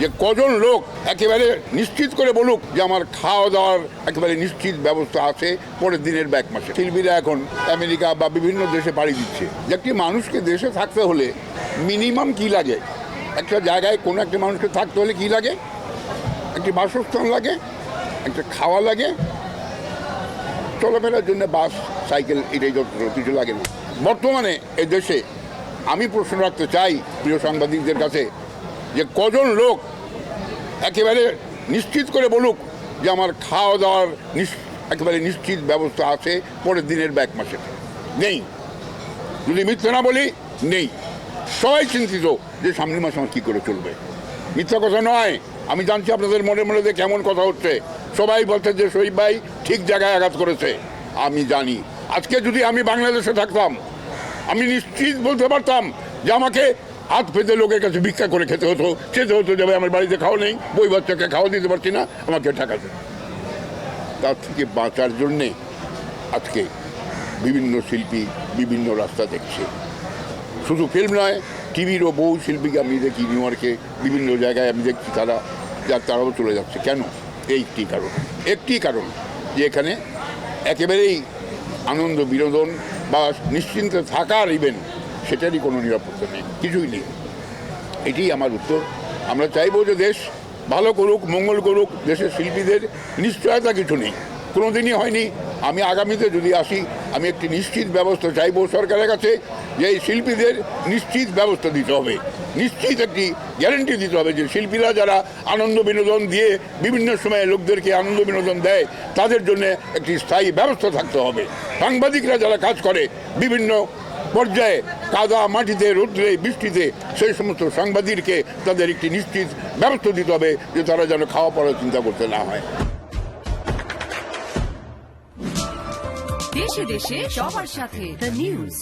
যে কজন লোক একেবারে নিশ্চিত করে বলুক যে আমার খাওয়া দাওয়ার একেবারে নিশ্চিত ব্যবস্থা আছে পরের দিনের ব্যাক মাসে। শিল্পীরা এখন আমেরিকা বা বিভিন্ন দেশে পাড়ি দিচ্ছে। যে একটি মানুষকে দেশে থাকতে হলে মিনিমাম কি লাগে? একটা জায়গায় কোনো একটা মানুষকে থাকতে হলে কি লাগে? একটি বাসস্থান লাগে? একটা খাওয়া লাগে? চলাফেরার জন্য বাস, সাইকেল এটাই যথেষ্ট কিছু লাগে। না বর্তমানে এই দেশে আমি প্রশ্ন রাখতে চাই প্রিয় সাংবাদিকদের কাছে যে কজন লোক একেবারে নিশ্চিত করে বলুক যে আমার খাওয়া দাওয়ার একেবারে নিশ্চিত ব্যবস্থা আছে পরের দিনের ব্যাক মাসে নেই। যদি মিথ্যে না বলি, নেই। সবাই চিন্তিত যে সামনের মাসে আমার কী করে চলবে। মিথ্যা কথা নয়। আমি জানছি আপনাদের মনে মনে যে কেমন কথা হচ্ছে। সবাই বলছে যে শহীদ ভাই ঠিক জায়গায় আঘাত করেছে। আমি জানি। আজকে যদি আমি বাংলাদেশে থাকতাম, আমি নিশ্চিত বলতে পারতাম যে আমাকে হাত পেতে লোকের কাছে ভিক্ষা করে খেতে হতো খেতে হতো যাবে আমার বাড়িতে খাওয়া নেই, বই বাচ্চাকে খাওয়া দিতে পারছি না, আমাকে ঠেকাতে তার থেকে বাঁচার জন্যে আজকে বিভিন্ন শিল্পী বিভিন্ন রাস্তা দেখছে। শুধু ফিল্ম নয় টিভিরও বহু শিল্পীকে আমি দেখি নিউ ইয়র্কে বিভিন্ন জায়গায় আমি দেখছি তারা, যার তারাও চলে যাচ্ছে। কেন? এইটি কারণ। একটি কারণ যে এখানে একেবারেই আনন্দ বিনোদন বা নিশ্চিন্তে থাকার ইভেন্ট সেটারই কোনো নিরাপত্তা নেই, কিছুই নেই। এটি আমার উত্তর। আমরা চাইব যে দেশ ভালো করুক, মঙ্গল করুক, দেশের শিল্পীদের নিশ্চয়তা কিছু নেই। কোনো দিনই হয়নি। আমি আগামীতে যদি আসি, আমি একটি নিশ্চিত ব্যবস্থা চাইব সরকারের কাছে যে এই শিল্পীদের নিশ্চিত ব্যবস্থা দিতে হবে। নিশ্চিত একটি গ্যারেন্টি দিতে হবে যে শিল্পীরা যারা আনন্দ বিনোদন দিয়ে বিভিন্ন সময়ে লোকদেরকে আনন্দ বিনোদন দেয়, তাদের জন্য একটি স্থায়ী ব্যবস্থা থাকতে হবে। সাংবাদিকরা যারা কাজ করে বিভিন্ন পর্যায়ে কাদা মাটিতে, রৌদ্রে, বৃষ্টিতে, সেই সমস্ত সাংবাদিককে তাদের একটি নিশ্চিত ব্যবস্থা দিতে হবে যে তারা যেন খাওয়া পড়ার চিন্তা করতে না হয়। দেশে দেশে সবার সাথে দ্য নিউজ